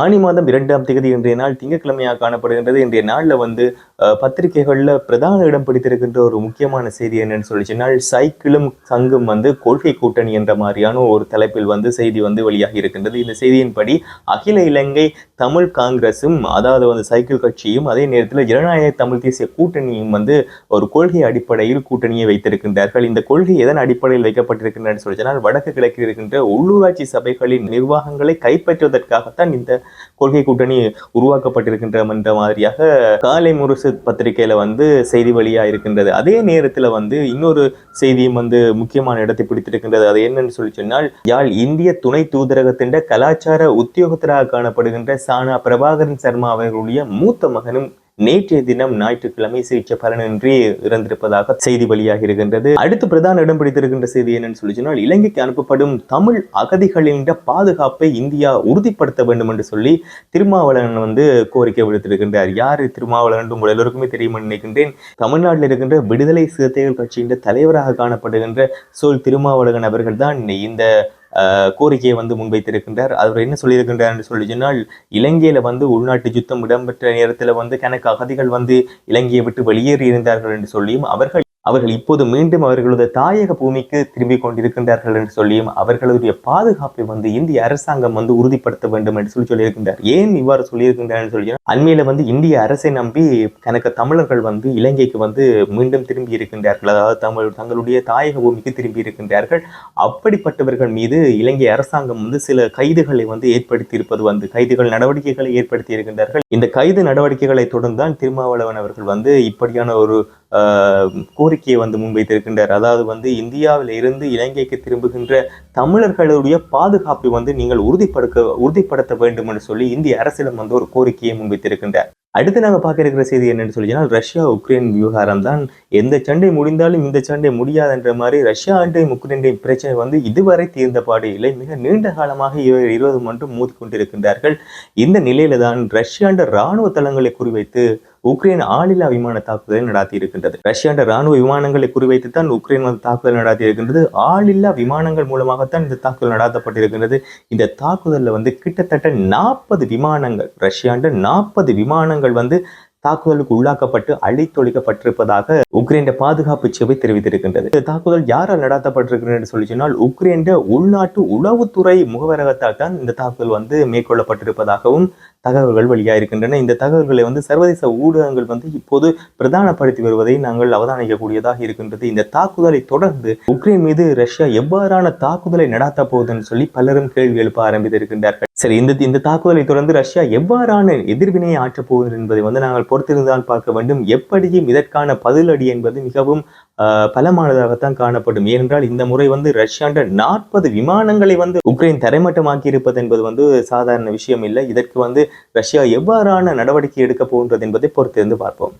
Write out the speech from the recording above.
ஆணி மாதம் இரண்டாம் தேதி இன்றைய நாள் திங்கட்கிழமையாக காணப்படுகின்றது. இன்றைய நாளில் வந்து பத்திரிகைகளில் பிரதான இடம் பிடித்திருக்கின்ற ஒரு முக்கியமான செய்தி என்னன்னு சொல்லி சொன்னால் சைக்கிளும் சங்கும் வந்து கொள்கை கூட்டணி என்ற மாதிரியான ஒரு தலைப்பில் வந்து செய்தி வந்து வெளியாகி இருக்கின்றது. இந்த செய்தியின்படி அகில இலங்கை தமிழ் காங்கிரசும் அதாவது வந்து சைக்கிள் கட்சியும் அதே நேரத்தில் ஜனநாயக தமிழ் தேசிய கூட்டணியும் வந்து ஒரு கொள்கை அடிப்படையில் கூட்டணியை வைத்திருக்கின்றார்கள். இந்த கொள்கை எதன் அடிப்படையில் வைக்கப்பட்டிருக்கின்றன சொல்லி சொன்னால் வடக்கு கிழக்கில் இருக்கின்ற உள்ளூராட்சி சபைகளின் நிர்வாகங்களை கைப்பற்றுவதற்காகத்தான் இந்த கொள்கை கூட்டணி உருவாக்கப்பட்டிருக்கின்ற என்ற மாதிரியாக காலை முரசு பத்திரிகையில் வந்து செய்தி வழியாக இருக்கின்றது. அதே நேரத்தில் வந்து இன்னொரு செய்தியும் வந்து முக்கியமான இடத்தை பிடித்திருக்கின்றது. அது என்னன்னு சொல்லி சொன்னால் யாழ் இந்திய துணை தூதரகத்தின் கலாச்சார உத்தியோகத்தராக காணப்படுகின்ற சானா பிரபாகரன் சர்மா அவர்களுடைய மூத்த மகனும் நேற்றைய தினம் ஞாயிற்றுக்கிழமை சிகிச்சை பலனின்றி இறந்திருப்பதாக செய்தி வெளியாகி இருக்கின்றது அடுத்து பிரதான இடம் பிடித்திருக்கின்ற செய்தி என்னன்னு சொல்லி சொன்னால் இலங்கைக்கு அனுப்பப்படும் தமிழ் அகதிகளின் பாதுகாப்பை இந்தியா உறுதிப்படுத்த வேண்டும் என்று சொல்லி திருமாவளவன் வந்து கோரிக்கை விடுத்திருக்கின்றார். யார் திருமாவளவன் உங்கள் எல்லோருக்குமே தெரியும் நினைக்கின்றேன். தமிழ்நாட்டில் இருக்கின்ற விடுதலை சிறுத்தைகள் கட்சியின் தலைவராக காணப்படுகின்ற சொல் திருமாவளவன் அவர்கள் தான் இந்த கோரிக்கையை வந்து முன்வைத்திருக்கின்றார். அவர் என்ன சொல்லியிருக்கின்றார் என்று சொல்லி சொன்னால் இலங்கையில வந்து உள்நாட்டு யுத்தம் இடம்பெற்ற நேரத்தில் வந்து கணக்கு அகதிகள் வந்து இலங்கையை விட்டு வெளியேறி இருந்தார்கள் என்று சொல்லியும் அவர்கள் அவர்கள் இப்போது மீண்டும் அவர்களது தாயக பூமிக்கு திரும்பிக் கொண்டிருக்கின்றார்கள் என்று சொல்லியும் அவர்களுடைய பாதுகாப்பை வந்து இந்திய அரசாங்கம் வந்து உறுதிப்படுத்த வேண்டும் என்று சொல்லி சொல்லியிருக்கின்றார். ஏன் இவ்வாறு சொல்லியிருக்கின்றார் என்று சொல்லி அண்மையில வந்து இந்திய அரசை நம்பி கணக்கு தமிழர்கள் வந்து இலங்கைக்கு வந்து மீண்டும் திரும்பி இருக்கின்றார்கள். அதாவது தமிழ் தங்களுடைய தாயக பூமிக்கு திரும்பி இருக்கின்றார்கள். அப்படிப்பட்டவர்கள் மீது இலங்கை அரசாங்கம் வந்து சில கைதுகளை வந்து ஏற்படுத்தி இருப்பது வந்து கைதுகள் நடவடிக்கைகளை ஏற்படுத்தி இருக்கின்றார்கள். இந்த கைது நடவடிக்கைகளை தொடர்ந்து தான் திருமாவளவன் அவர்கள் வந்து இப்படியான ஒரு கோரிக்கையை வந்து முன்வைத்திருக்கின்றார். அதாவது வந்து இந்தியாவில் இருந்து இலங்கைக்கு திரும்புகின்ற தமிழர்களுடைய பாதுகாப்பை வந்து நீங்கள் உறுதிப்படுத்த உறுதிப்படுத்த வேண்டும் என்று சொல்லி இந்திய அரசிடம் வந்து ஒரு கோரிக்கையை முன்வைத்திருக்கின்றார். அடுத்து நாங்கள் பார்க்க இருக்கிற செய்தி என்னென்னு சொல்லி ரஷ்யா உக்ரைன் விவகாரம் தான் எந்த சண்டை முடிந்தாலும் இந்த சண்டை முடியாதுன்ற மாதிரி ரஷ்யா அண்டையும் உக்ரைன்டையும் பிரச்சனை வந்து இதுவரை தீர்ந்த பாடு இல்லை. மிக நீண்ட காலமாக இவர் இருபது மட்டும் மோதி கொண்டிருக்கின்றார்கள். இந்த நிலையில தான் ரஷ்யாண்ட ராணுவ தளங்களை குறிவைத்து உக்ரைன் ஆளில்லா விமான தாக்குதலை நடத்தி இருக்கின்றது ரஷ்யாண்ட ராணுவ விமானங்களை குறிவைத்து தான் உக்ரைன் வந்து தாக்குதல் நடத்தி இருக்கின்றது ஆளில்லா விமானங்கள் மூலமாகத்தான் இந்த தாக்குதல் நடாத்தப்பட்டிருக்கின்றது. இந்த தாக்குதலில் வந்து கிட்டத்தட்ட நாற்பது விமானங்கள் ரஷ்யாண்ட நாற்பது விமானங்கள் வந்து தாக்குதலுக்கு உள்ளாக்கப்பட்டு அழித்தொழிக்கப்பட்டிருப்பதாக உக்ரைன் பாதுகாப்பு சேவை தெரிவித்திருக்கின்றது. இந்த தாக்குதல் யாரால் நடாத்தப்பட்டிருக்கிறது என்று சொல்லி சொன்னால் உக்ரைன் உள்நாட்டு உளவுத்துறை முகவரகத்தால் தான் இந்த தாக்குதல் வந்து மேற்கொள்ளப்பட்டிருப்பதாகவும் தகவல்கள் வெளியாக இருக்கின்றன. இந்த தகவல்களை வந்து சர்வதேச ஊடகங்கள் வந்து இப்போது பிரதானப்படுத்தி வருவதை நாங்கள் அவதானிக்கக்கூடியதாக இருக்கின்றது. இந்த தாக்குதலை தொடர்ந்து உக்ரைன் மீது ரஷ்யா எவ்வாறான தாக்குதலை நடாத்தப் போகுதுன்னு சொல்லி பலரும் கேள்வி எழுப்ப ஆரம்பித்திருக்கின்றார்கள். சரி இந்த இந்த தாக்குதலை தொடர்ந்து ரஷ்யா எவ்வாறான எதிர்வினையை ஆற்றப் போகுது என்பதை வந்து நாங்கள் பொறுத்திருந்தால் பார்க்க வேண்டும். எப்படியும் இதற்கான பதிலடி என்பது மிகவும் பலமானதாகத்தான் காணப்படும். ஏனென்றால் இந்த முறை வந்து ரஷ்யாண்ட நாற்பது விமானங்களை வந்து உக்ரைன் தரைமட்டமாக்கி இருப்பது என்பது வந்து சாதாரண விஷயம் இல்லை. இதற்கு வந்து ரஷ்யா எவ்வாறான நடவடிக்கை எடுக்க போகின்றது என்பதை பொறுத்திருந்து பார்ப்போம்.